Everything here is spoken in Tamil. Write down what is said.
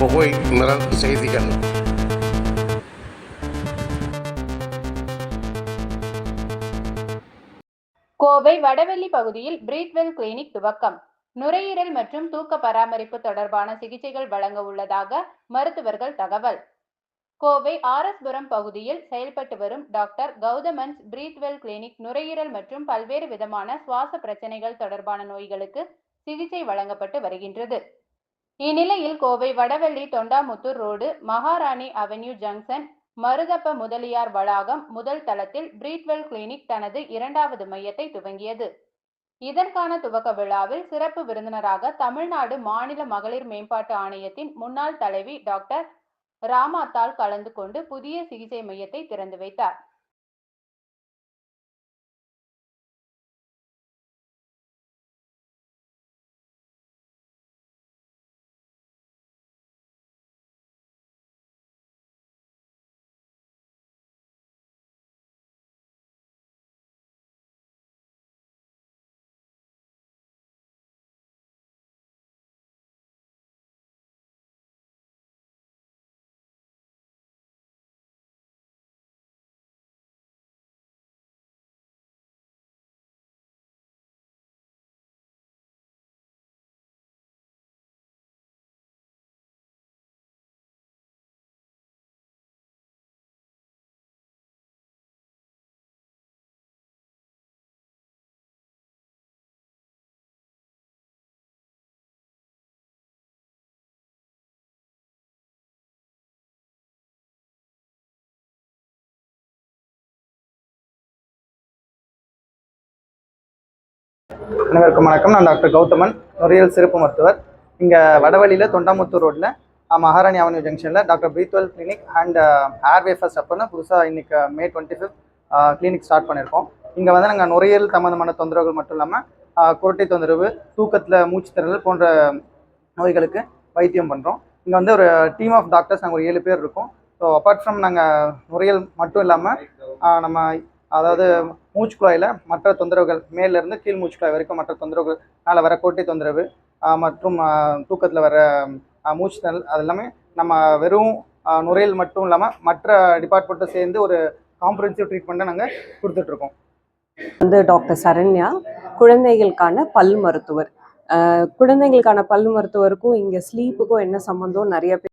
குகை நிரல் செய்திகள் கோவை வடவெள்ளி பகுதியில் பிரீத்வெல் கிளினிக் துவக்கம். நுரையீரல் மற்றும் தூக்க பராமரிப்பு தொடர்பான சிகிச்சைகள் வழங்க உள்ளதாக மருத்துவர்கள் தகவல். கோவை ஆர்எஸ்புரம் பகுதியில் செயல்பட்டு வரும் டாக்டர் கௌதமன்ஸ் பிரீத்வெல் கிளினிக் நுரையீரல் மற்றும் பல்வேறு விதமான சுவாச பிரச்சனைகள் தொடர்பான நோய்களுக்கு சிகிச்சை வழங்கப்பட்டு வருகின்றது. இந்நிலையில் Kovai Vadavelli Thondamuthur road Maharani avenue junction Maruthappa Mudaliyar வளாகம் முதல் தளத்தில் பிரீட்வெல் கிளினிக் தனது இரண்டாவது மையத்தை துவங்கியது. இதற்கான துவக்க விழாவில் சிறப்பு விருந்தினராக தமிழ்நாடு மாநில மகளிர் மேம்பாட்டு ஆணையத்தின் முன்னாள் தலைவி டாக்டர் ராமாத்தால் கலந்து கொண்டு புதிய சிகிச்சை மையத்தை திறந்து வைத்தார். அனைவருக்கும் வணக்கம். நான் டாக்டர் கௌதமன் நுரையல் சிறப்பு மருத்துவர். இங்கே வடவழியில் தொண்டாமுத்தூர் ரோட்டில் மகாராணி அவென்யூ ஜங்ஷனில் doctor Breathwell clinic and Hairway first அப்படின்னு புதுசாக இன்னைக்கு May twenty fifth clinic start பண்ணியிருக்கோம் இங்கே வந்து நாங்கள் நுரையீரல் சம்மந்தமான தொந்தரவுகள் மட்டும் இல்லாமல் குரட்டை தொந்தரவு தூக்கத்தில் மூச்சு திறல் போன்ற நோய்களுக்கு வைத்தியம் பண்ணுறோம் இங்கே வந்து ஒரு டீம் ஆஃப் டாக்டர்ஸ் நாங்கள் ஒரு ஏழு பேர் இருக்கோம். ஸோ அப்பார்ட் ஃப்ரம் நாங்கள் நுரையல் மட்டும் இல்லாமல் நம்ம அதாவது மூச்சு குழாயில் மற்ற தொந்தரவுகள் மேலேருந்து கீழ் மூச்சு குழாய் வரைக்கும் மற்ற தொந்தரவுகள் மேலே வர கோட்டை தொந்தரவு மற்றும் தூக்கத்தில் வர மூச்சுதல் அது எல்லாமே நம்ம வெறும் நுரையில் மட்டும் இல்லாமல் மற்ற டிபார்ட்மெண்ட்டும் சேர்ந்து ஒரு காம்ப்ரஹென்சிவ் ட்ரீட்மெண்ட்டை நாங்கள் கொடுத்துட்ருக்கோம் வந்து டாக்டர் சரண்யா குழந்தைகளுக்கான பல் மருத்துவர். குழந்தைகளுக்கான பல் மருத்துவருக்கும் இங்கே ஸ்லீப்புக்கும் என்ன சம்மந்தம் நிறைய பேர்